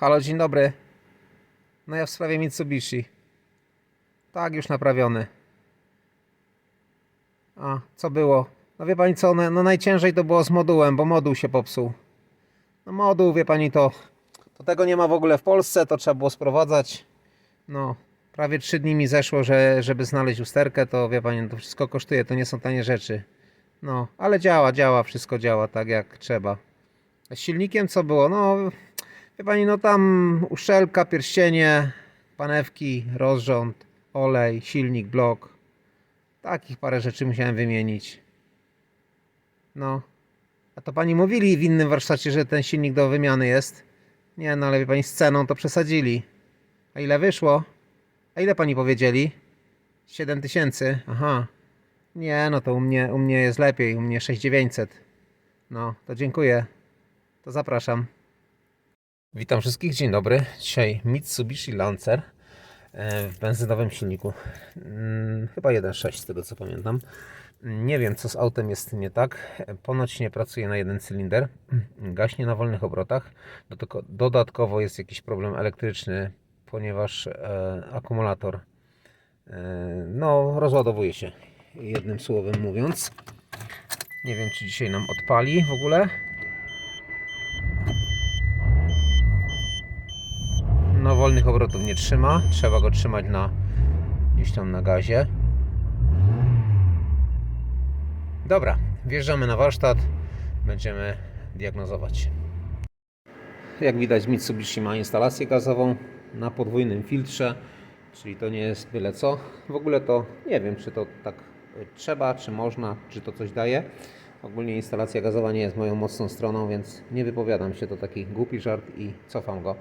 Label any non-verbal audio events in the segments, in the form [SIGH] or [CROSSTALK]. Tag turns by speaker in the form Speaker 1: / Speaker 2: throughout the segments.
Speaker 1: Halo, dzień dobry. No ja w sprawie Mitsubishi. Tak, już naprawiony. A, co było? No wie pani co, no, no najciężej to było z modułem, bo moduł się popsuł. No moduł, wie pani to, to tego nie ma w ogóle w Polsce, to trzeba było sprowadzać. No, prawie 3 dni mi zeszło, że, żeby znaleźć usterkę, to wie pani, to wszystko kosztuje, to nie są tanie rzeczy. No, ale działa, działa, wszystko działa tak jak trzeba. Z silnikiem co było? No, wie pani, no tam uszczelka, pierścienie, panewki, rozrząd, olej, silnik, blok. Takich parę rzeczy musiałem wymienić. No. A to pani mówili w innym warsztacie, że ten silnik do wymiany jest? Nie, no ale wie pani, z ceną to przesadzili. A ile wyszło? A ile pani powiedzieli? 7 tysięcy? Aha. Nie, no to u mnie, u mnie jest lepiej, u mnie 6900. No, to dziękuję. To zapraszam. Witam wszystkich, dzień dobry. Dzisiaj Mitsubishi Lancer e, w benzynowym silniku. Mm, Chyba 1.6 z tego co pamiętam. Nie wiem co z autem jest nie tak. Ponoć nie pracuje na jeden cylinder. Gaśnie na wolnych obrotach. Dodatkowo jest jakiś problem elektryczny, ponieważ e, akumulator e, no, rozładowuje się. Jednym słowem mówiąc. Nie wiem czy dzisiaj nam odpali w ogóle. No wolnych obrotów nie trzyma. Trzeba go trzymać na gdzieś tam na gazie. Dobra, wjeżdżamy na warsztat. Będziemy diagnozować. Jak widać Mitsubishi ma instalację gazową na podwójnym filtrze, czyli to nie jest byle co. W ogóle to nie wiem, czy to tak trzeba, czy można, czy to coś daje. Ogólnie instalacja gazowa nie jest moją mocną stroną, więc nie wypowiadam się, to taki głupi żart i cofam go.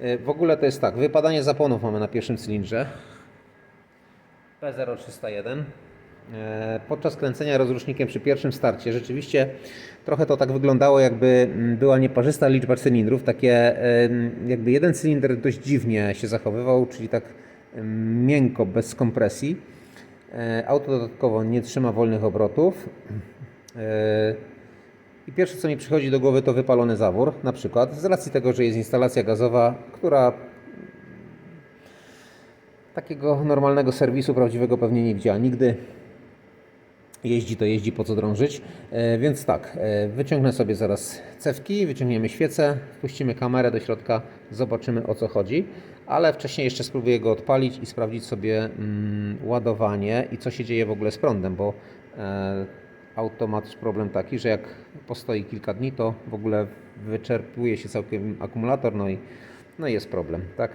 Speaker 1: W ogóle to jest tak, wypadanie zaponów mamy na pierwszym cylindrze. P0301. E, Podczas kręcenia rozrusznikiem przy pierwszym starcie rzeczywiście trochę to tak wyglądało, jakby mm, była nieparzysta liczba cylindrów. Takie jakby jeden cylinder dość dziwnie się zachowywał, czyli tak miękko, bez kompresji. E, Auto dodatkowo nie trzyma wolnych obrotów. I pierwsze co mi przychodzi do głowy to wypalony zawór, na przykład z racji tego, że jest instalacja gazowa, która takiego normalnego serwisu prawdziwego pewnie nie widziała nigdy. Jeździ to jeździ, po co drążyć. E, więc tak, e, wyciągnę sobie zaraz cewki, wyciągniemy świecę, wpuścimy kamerę do środka, zobaczymy o co chodzi. Ale wcześniej jeszcze spróbuję go odpalić i sprawdzić sobie mm, ładowanie i co się dzieje w ogóle z prądem, bo e, auto ma też problem taki, że jak postoi kilka dni, to w ogóle wyczerpuje się całkiem akumulator, no i, no i jest problem, tak?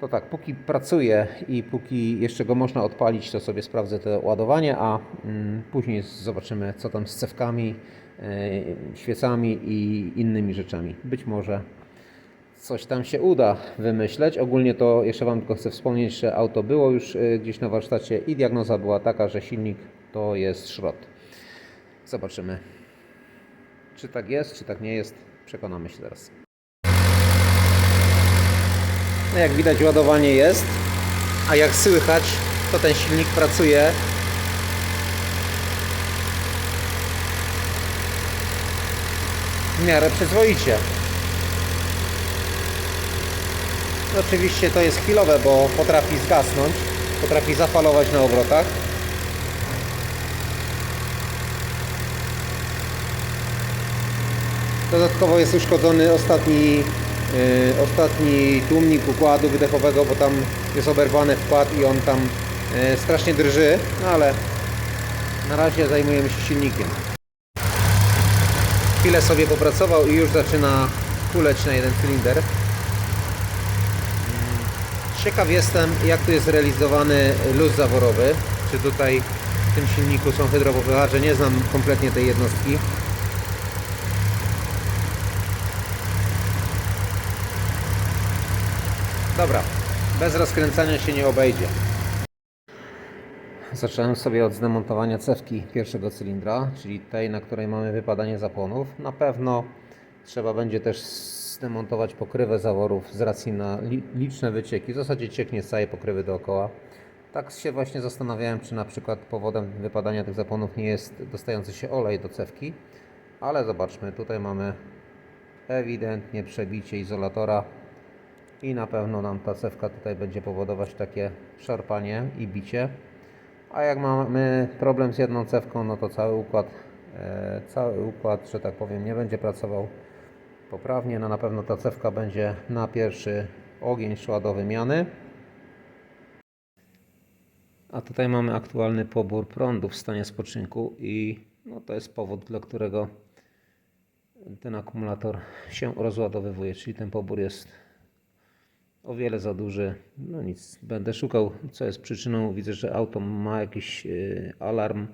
Speaker 1: To tak, póki pracuję i póki jeszcze go można odpalić, to sobie sprawdzę to ładowanie, a mm, później zobaczymy, co tam z cewkami, e, świecami i innymi rzeczami. Być może coś tam się uda wymyśleć. Ogólnie to jeszcze Wam tylko chcę wspomnieć, że auto było już e, gdzieś na warsztacie i diagnoza była taka, że silnik to jest szrot. Zobaczymy, czy tak jest, czy tak nie jest. Przekonamy się teraz. No jak widać ładowanie jest, a jak słychać, to ten silnik pracuje w miarę przyzwoicie. Oczywiście to jest chwilowe, bo potrafi zgasnąć, potrafi zafalować na obrotach. Dodatkowo jest uszkodzony ostatni, yy, ostatni tłumnik układu wydechowego, bo tam jest oberwany wkład i on tam yy, strasznie drży, no ale na razie zajmujemy się silnikiem. Chwilę sobie popracował i już zaczyna kuleć na jeden cylinder. Mm, Ciekaw jestem, jak tu jest realizowany luz zaworowy. Czy tutaj w tym silniku są hydropopychacze? Nie znam kompletnie tej jednostki. Dobra, bez rozkręcania się nie obejdzie. Zacząłem sobie od zdemontowania cewki pierwszego cylindra, czyli tej, na której mamy wypadanie zapłonów. Na pewno trzeba będzie też zdemontować pokrywę zaworów z racji na li- liczne wycieki. W zasadzie cieknie z całej pokrywy dookoła. Tak się właśnie zastanawiałem, czy na przykład powodem wypadania tych zapłonów nie jest dostający się olej do cewki. Ale zobaczmy, tutaj mamy ewidentnie przebicie izolatora i na pewno nam ta cewka tutaj będzie powodować takie szarpanie i bicie. A jak mamy problem z jedną cewką, no to cały układ, e, cały układ, że tak powiem, nie będzie pracował poprawnie. No na pewno ta cewka będzie na pierwszy ogień szła do wymiany. A tutaj mamy aktualny pobór prądu w stanie spoczynku i no to jest powód, dla którego ten akumulator się rozładowywuje, czyli ten pobór jest o wiele za duży. No nic, będę szukał, co jest przyczyną. Widzę, że auto ma jakiś y, alarm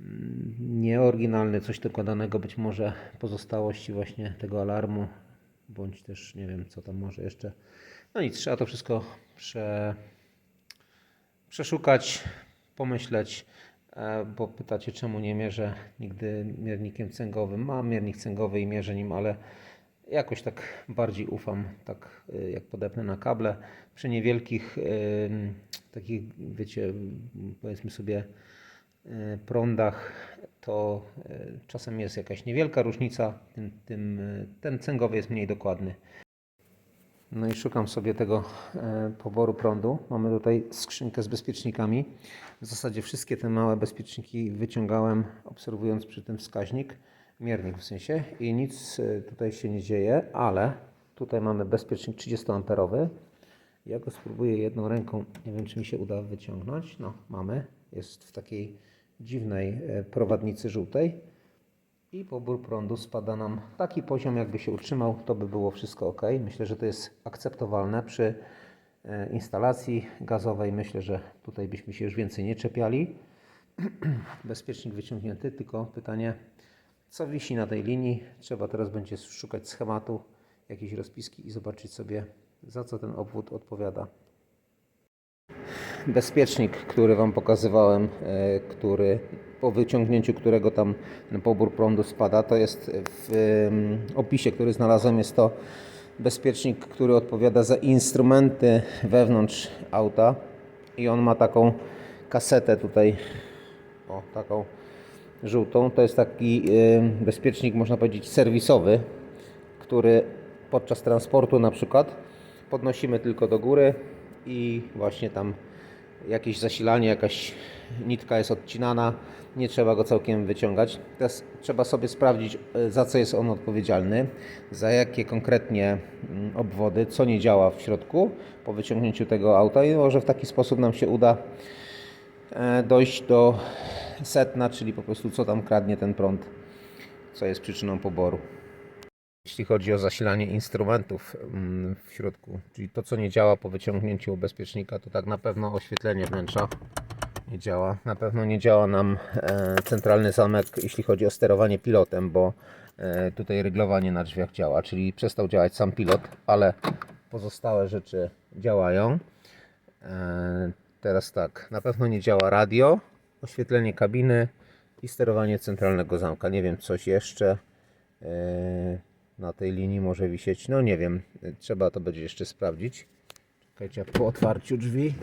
Speaker 1: mm, nieoryginalny, coś dokładanego, być może pozostałości właśnie tego alarmu, bądź też nie wiem, co tam może jeszcze. No nic, trzeba to wszystko prze, przeszukać, pomyśleć, e, bo pytacie, czemu nie mierzę nigdy miernikiem cęgowym. Mam miernik cęgowy i mierzę nim, ale jakoś tak bardziej ufam, tak y, jak podepnę na kable. Przy niewielkich takich, wiecie, powiedzmy sobie y, prądach, to y, czasem jest jakaś niewielka różnica, tym, tym, ten cęgowy jest mniej dokładny. No i szukam sobie tego poboru prądu. Mamy tutaj skrzynkę z bezpiecznikami. W zasadzie wszystkie te małe bezpieczniki wyciągałem, obserwując przy tym wskaźnik, miernik w sensie, i nic e, tutaj się nie dzieje, ale tutaj mamy bezpiecznik 30 amperowy. Ja go spróbuję jedną ręką, nie wiem czy mi się uda wyciągnąć. No, mamy. Jest w takiej dziwnej e, prowadnicy żółtej i pobór prądu spada nam taki poziom, jakby się utrzymał, to by było wszystko ok. Myślę, że to jest akceptowalne przy e, instalacji gazowej. Myślę, że tutaj byśmy się już więcej nie czepiali. [CLEARS THROAT] Bezpiecznik wyciągnięty, tylko pytanie, co wisi na tej linii? Trzeba teraz będzie szukać schematu, jakiejś rozpiski i zobaczyć sobie, za co ten obwód odpowiada. Bezpiecznik, który Wam pokazywałem, e, który po wyciągnięciu którego tam pobór prądu spada, to jest w opisie, który znalazłem, jest to bezpiecznik, który odpowiada za instrumenty wewnątrz auta i on ma taką kasetę tutaj, o taką żółtą, to jest taki em, bezpiecznik, można powiedzieć, serwisowy, który podczas transportu na przykład podnosimy tylko do góry i właśnie tam jakieś zasilanie, jakaś nitka jest odcinana, nie trzeba go całkiem wyciągać. Teraz trzeba sobie sprawdzić, e, za co jest on odpowiedzialny, za jakie konkretnie mm, obwody, co nie działa w środku po wyciągnięciu tego auta i może w taki sposób nam się uda e, dojść do setna, czyli po prostu co tam kradnie ten prąd, co jest przyczyną poboru. Jeśli chodzi o zasilanie instrumentów mm, w środku, czyli to co nie działa po wyciągnięciu bezpiecznika, to tak na pewno oświetlenie wnętrza nie działa. Na pewno nie działa nam e, centralny zamek, jeśli chodzi o sterowanie pilotem, bo e, tutaj ryglowanie na drzwiach działa, czyli przestał działać sam pilot, ale pozostałe rzeczy działają. E, teraz tak, na pewno nie działa radio, oświetlenie kabiny i sterowanie centralnego zamka. Nie wiem, coś jeszcze e, na tej linii może wisieć. No nie wiem, trzeba to będzie jeszcze sprawdzić. Czekajcie, po otwarciu drzwi.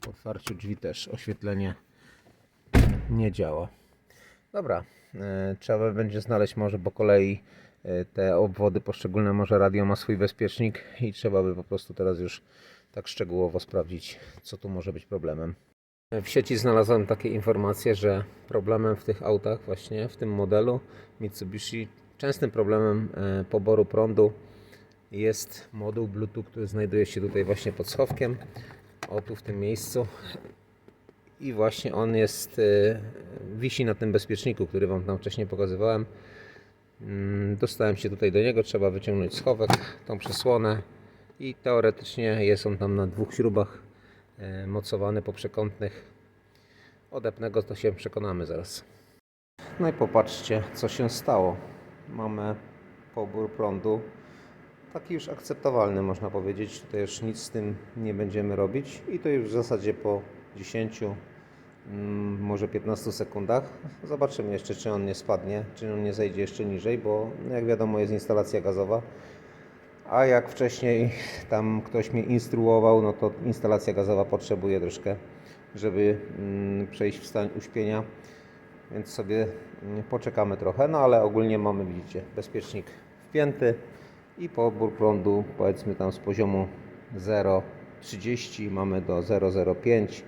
Speaker 1: Po otwarciu drzwi też oświetlenie nie działa. Dobra, e, trzeba będzie znaleźć może po kolei e, te obwody poszczególne, może radio ma swój bezpiecznik i trzeba by po prostu teraz już tak szczegółowo sprawdzić, co tu może być problemem. W sieci znalazłem takie informacje, że problemem w tych autach, właśnie w tym modelu Mitsubishi, częstym problemem e, poboru prądu jest moduł Bluetooth, który znajduje się tutaj właśnie pod schowkiem, o tu w tym miejscu. I właśnie on jest, e, wisi na tym bezpieczniku, który Wam tam wcześniej pokazywałem. Mm, Dostałem się tutaj do niego, trzeba wyciągnąć schowek, tą przesłonę i teoretycznie jest on tam na dwóch śrubach e, mocowany po przekątnych. Odepnę go, to się przekonamy zaraz. No i popatrzcie, co się stało. Mamy pobór prądu taki już akceptowalny, można powiedzieć. Tutaj już nic z tym nie będziemy robić i to już w zasadzie po 10, mm, może 15 sekundach. Zobaczymy jeszcze, czy on nie spadnie, czy on nie zejdzie jeszcze niżej, bo jak wiadomo jest instalacja gazowa. A jak wcześniej tam ktoś mnie instruował, no to instalacja gazowa potrzebuje troszkę, żeby mm, przejść w stan uśpienia. Więc sobie mm, poczekamy trochę, no ale ogólnie mamy, widzicie, bezpiecznik wpięty. i pobór prądu powiedzmy tam z poziomu 0,30 mamy do 0,05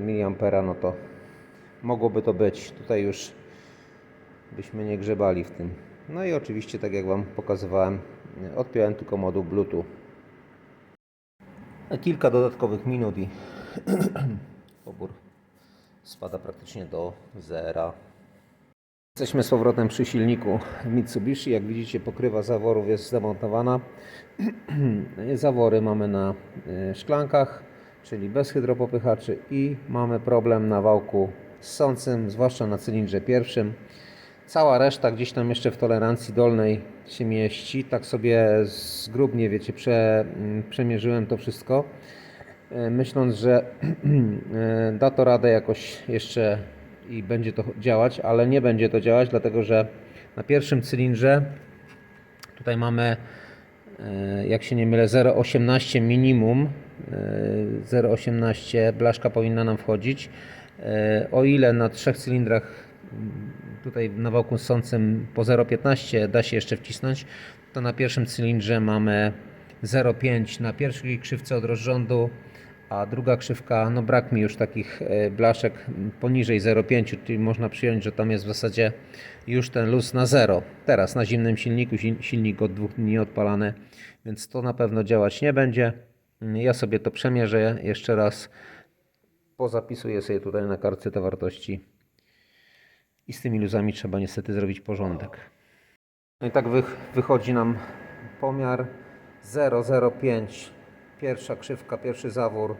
Speaker 1: mA, no to mogłoby to być. Tutaj już byśmy nie grzebali w tym. No i oczywiście, tak jak Wam pokazywałem, odpiąłem tylko moduł Bluetooth. Kilka dodatkowych minut i [CLEARS THROAT] pobór spada praktycznie do zera. Jesteśmy z powrotem przy silniku Mitsubishi. Jak widzicie, pokrywa zaworów jest zdemontowana. [CLEARS THROAT] Zawory mamy na e, szklankach, czyli bez hydropopychaczy i mamy problem na wałku ssącym, zwłaszcza na cylindrze pierwszym. Cała reszta gdzieś tam jeszcze w tolerancji dolnej się mieści. Tak sobie zgrubnie, wiecie, prze, mm, przemierzyłem to wszystko. E, Myśląc, że [CLEARS THROAT] e, da to radę jakoś jeszcze i będzie to działać, ale nie będzie to działać, dlatego że na pierwszym cylindrze tutaj mamy, e, jak się nie mylę, 0,18 minimum. e, 0,18 blaszka powinna nam wchodzić. O ile na trzech cylindrach tutaj na wałku ssącym po 0,15 da się jeszcze wcisnąć, to na pierwszym cylindrze mamy 0,5 na pierwszej krzywce od rozrządu, a druga krzywka, no brak mi już takich e, blaszek poniżej 0,5, czyli można przyjąć, że tam jest w zasadzie już ten luz na 0. Teraz na zimnym silniku, sil- silnik od dwóch dni odpalany, więc to na pewno działać nie będzie. Ja sobie to przemierzę jeszcze raz, pozapisuję sobie tutaj na kartce te wartości i z tymi luzami trzeba niestety zrobić porządek. No i tak wy, wychodzi nam pomiar 0,05 pierwsza krzywka, pierwszy zawór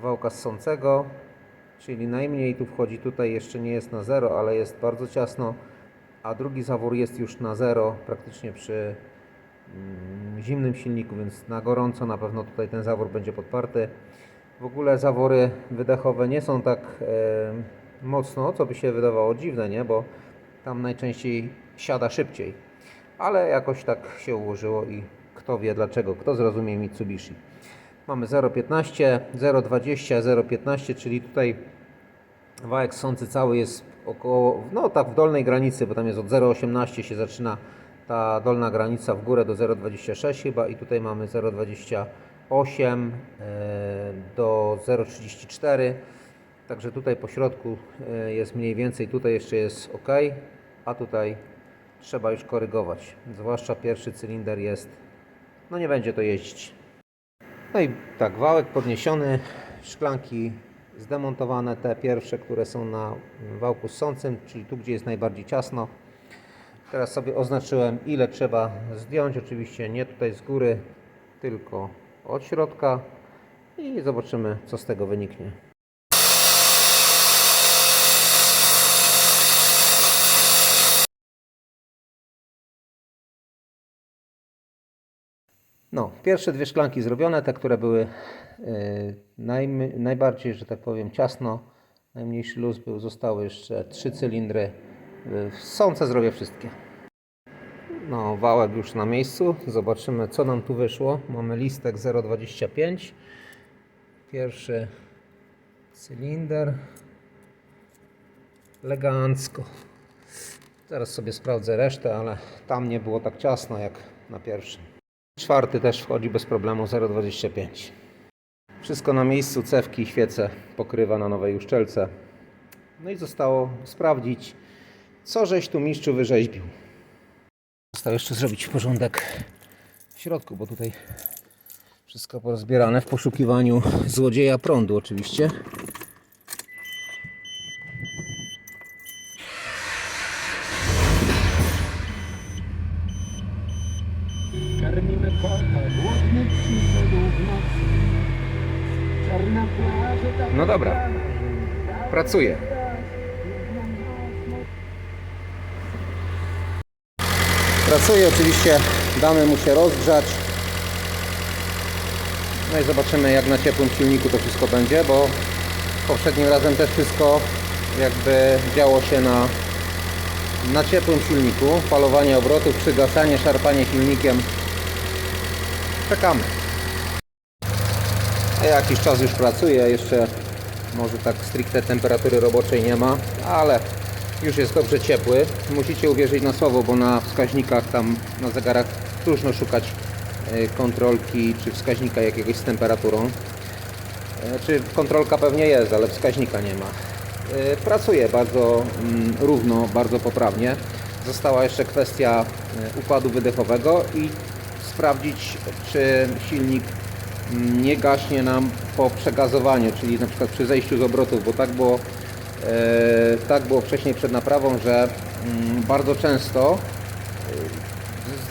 Speaker 1: wałka ssącego, czyli najmniej tu wchodzi, tutaj jeszcze nie jest na 0, ale jest bardzo ciasno, a drugi zawór jest już na 0 praktycznie przy mm, zimnym silniku, więc na gorąco na pewno tutaj ten zawór będzie podparty. W ogóle zawory wydechowe nie są tak mocno, co by się wydawało dziwne, nie? bo tam najczęściej siada szybciej. Ale jakoś tak się ułożyło i kto wie dlaczego, kto zrozumie Mitsubishi. Mamy 0,15, 0,20, 0,15, czyli tutaj wałek sący cały jest około, no tak w dolnej granicy, bo tam jest od 0,18 się zaczyna ta dolna granica w górę do 0,26 chyba i tutaj mamy 0,28 e, do 0,34. Także tutaj po środku e, jest mniej więcej, tutaj jeszcze jest ok, a tutaj trzeba już korygować. Zwłaszcza pierwszy cylinder jest, no nie będzie to jeździć. No i tak, wałek podniesiony, szklanki zdemontowane, te pierwsze, które są na wałku ssącym, czyli tu, gdzie jest najbardziej ciasno. Teraz sobie oznaczyłem, ile trzeba zdjąć. Oczywiście nie tutaj z góry, tylko od środka i zobaczymy, co z tego wyniknie. No, pierwsze dwie szklanki zrobione, te, które były yy, najmy, najbardziej, że tak powiem, ciasno, najmniejszy luz był, zostały jeszcze trzy cylindry. W sące zrobię wszystkie. No, wałek już na miejscu. Zobaczymy, co nam tu wyszło. Mamy listek 0,25. Pierwszy cylinder. Elegancko. Teraz sobie sprawdzę resztę, ale tam nie było tak ciasno jak na pierwszym. Czwarty też wchodzi bez problemu 0,25. Wszystko na miejscu, cewki, świece, pokrywa na nowej uszczelce. No i zostało sprawdzić, co żeś tu mistrzu wyrzeźbił. Zostało jeszcze zrobić porządek w środku, bo tutaj wszystko porozbierane w poszukiwaniu złodzieja prądu oczywiście. No dobra, pracuję. Pracuję, oczywiście damy mu się rozgrzać. No i zobaczymy jak na ciepłym silniku to wszystko będzie, bo poprzednim razem też wszystko jakby działo się na, na ciepłym silniku. Falowanie obrotów, przygasanie, szarpanie silnikiem. Czekamy. A jakiś czas już pracuję, jeszcze może tak stricte temperatury roboczej nie ma, ale już jest dobrze ciepły. Musicie uwierzyć na słowo, bo na wskaźnikach tam na zegarach próżno szukać e, kontrolki czy wskaźnika jakiegoś z temperaturą. E, Czy kontrolka pewnie jest, ale wskaźnika nie ma. E, Pracuje bardzo mm, równo, bardzo poprawnie. Została jeszcze kwestia układu wydechowego i sprawdzić, czy silnik nie gaśnie nam po przegazowaniu, czyli na przykład przy zejściu z obrotów, bo tak było, e, tak było wcześniej przed naprawą, że mm, bardzo często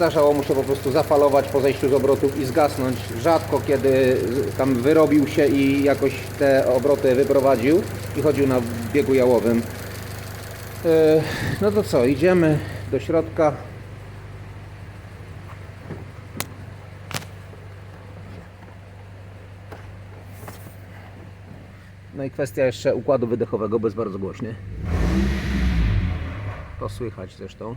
Speaker 1: Zdarzało mu się po prostu zafalować po zejściu z obrotów i zgasnąć. Rzadko kiedy tam wyrobił się i jakoś te obroty wyprowadził i chodził na biegu jałowym. E, No to co, idziemy do środka. Kwestia jeszcze układu wydechowego, bo jest bardzo głośny. To słychać zresztą.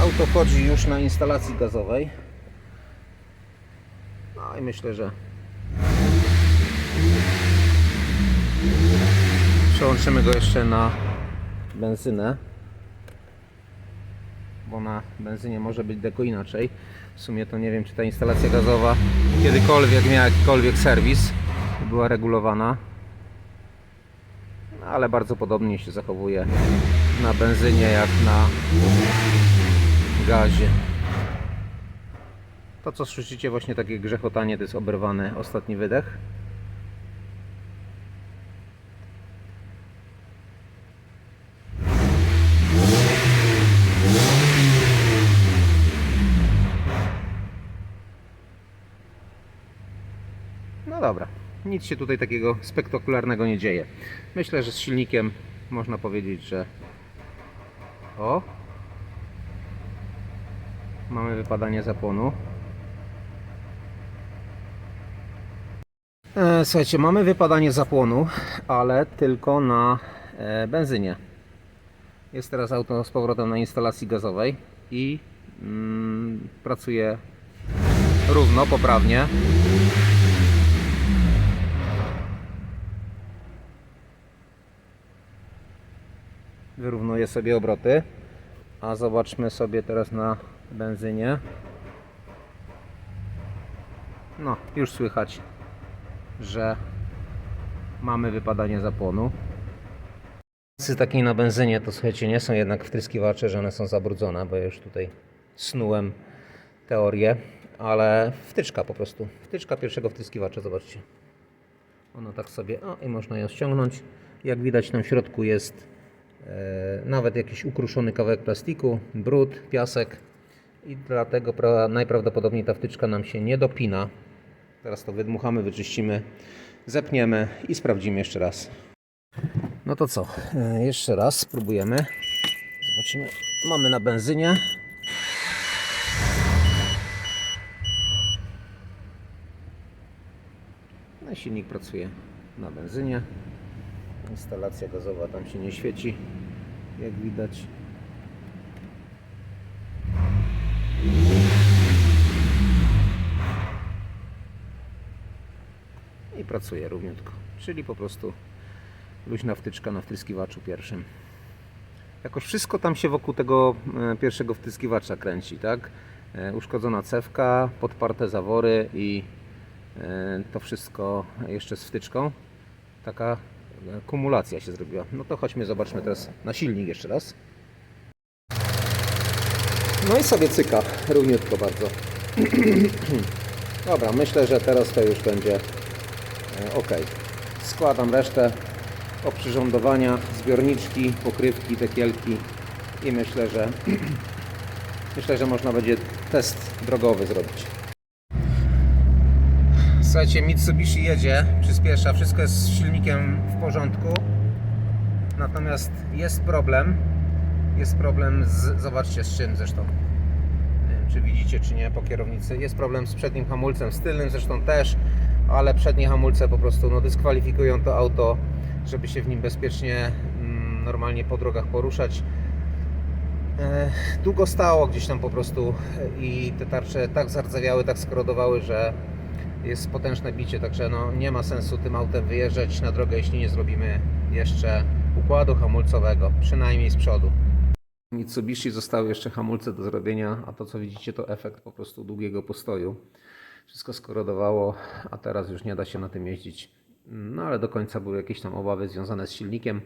Speaker 1: Auto chodzi już na instalacji gazowej. No i myślę, że przełączymy go jeszcze na benzynę. Bo na benzynie może być deko inaczej. W sumie to nie wiem, czy ta instalacja gazowa kiedykolwiek miała jakikolwiek serwis, była regulowana. No, ale bardzo podobnie się zachowuje na benzynie jak na gazie. To co słyszycie właśnie takie grzechotanie to jest oberwany ostatni wydech. No dobra, nic się tutaj takiego spektakularnego nie dzieje. Myślę, że z silnikiem można powiedzieć, że o mamy wypadanie zapłonu. E, Słuchajcie, mamy wypadanie zapłonu, ale tylko na e, benzynie. Jest teraz auto z powrotem na instalacji gazowej i mm, pracuje równo, poprawnie. Wyrównuje sobie obroty. A zobaczmy sobie teraz na benzynie. No, już słychać, że mamy wypadanie zapłonu. Z takiej na benzynie to słuchajcie, nie są jednak wtryskiwacze, że one są zabrudzone, bo już tutaj snułem teorię, ale wtyczka po prostu. Wtyczka pierwszego wtryskiwacza, zobaczcie. Ono tak sobie, o i można ją ściągnąć. Jak widać tam w środku jest nawet jakiś ukruszony kawałek plastiku, brud, piasek i dlatego pra, najprawdopodobniej ta wtyczka nam się nie dopina. Teraz to wydmuchamy, wyczyścimy, zepniemy i sprawdzimy jeszcze raz. No to co? E, jeszcze raz spróbujemy. Zobaczymy. Mamy na benzynie. No silnik pracuje na benzynie. Instalacja gazowa tam się nie świeci, jak widać. I pracuje równiutko. Czyli po prostu luźna wtyczka na wtryskiwaczu pierwszym. Jakoś wszystko tam się wokół tego e, pierwszego wtryskiwacza kręci, tak? E, Uszkodzona cewka, podparte zawory i e, to wszystko jeszcze z wtyczką. Taka kumulacja się zrobiła. No to chodźmy, zobaczmy teraz na silnik jeszcze raz. No i sobie cyka, równiutko bardzo. [CLEARS THROAT] Dobra, myślę, że teraz to już będzie ok. Składam resztę oprzyrządowania, zbiorniczki, pokrywki, tekielki i myślę, że [CLEARS THROAT] myślę, że można będzie test drogowy zrobić. Słuchajcie, Mitsubishi jedzie, przyspiesza, wszystko jest z silnikiem w porządku. Natomiast jest problem. Jest problem z, zobaczcie z czym zresztą. Nie wiem, czy widzicie, czy nie po kierownicy. Jest problem z przednim hamulcem, z tylnym zresztą też, ale przednie hamulce po prostu no, dyskwalifikują to auto, żeby się w nim bezpiecznie, mm, normalnie po drogach poruszać. E, Długo stało gdzieś tam po prostu i te tarcze tak zardzewiały, tak skorodowały, że jest potężne bicie, także no, nie ma sensu tym autem wyjeżdżać na drogę, jeśli nie zrobimy jeszcze układu hamulcowego, przynajmniej z przodu. Mitsubishi zostały jeszcze hamulce do zrobienia, a to co widzicie to efekt po prostu długiego postoju. Wszystko skorodowało, a teraz już nie da się na tym jeździć. No ale do końca były jakieś tam obawy związane z silnikiem.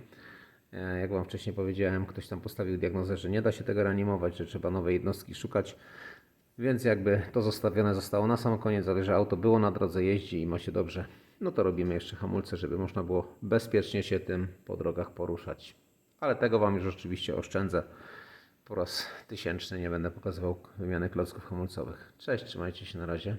Speaker 1: E, Jak Wam wcześniej powiedziałem, ktoś tam postawił diagnozę, że nie da się tego reanimować, że trzeba nowej jednostki szukać. Więc jakby to zostawione zostało na sam koniec, ale że auto było na drodze, jeździ i ma się dobrze, no to robimy jeszcze hamulce, żeby można było bezpiecznie się tym po drogach poruszać. Ale tego Wam już oczywiście oszczędzę. Po raz tysięczny nie będę pokazywał wymiany klocków hamulcowych. Cześć, trzymajcie się na razie.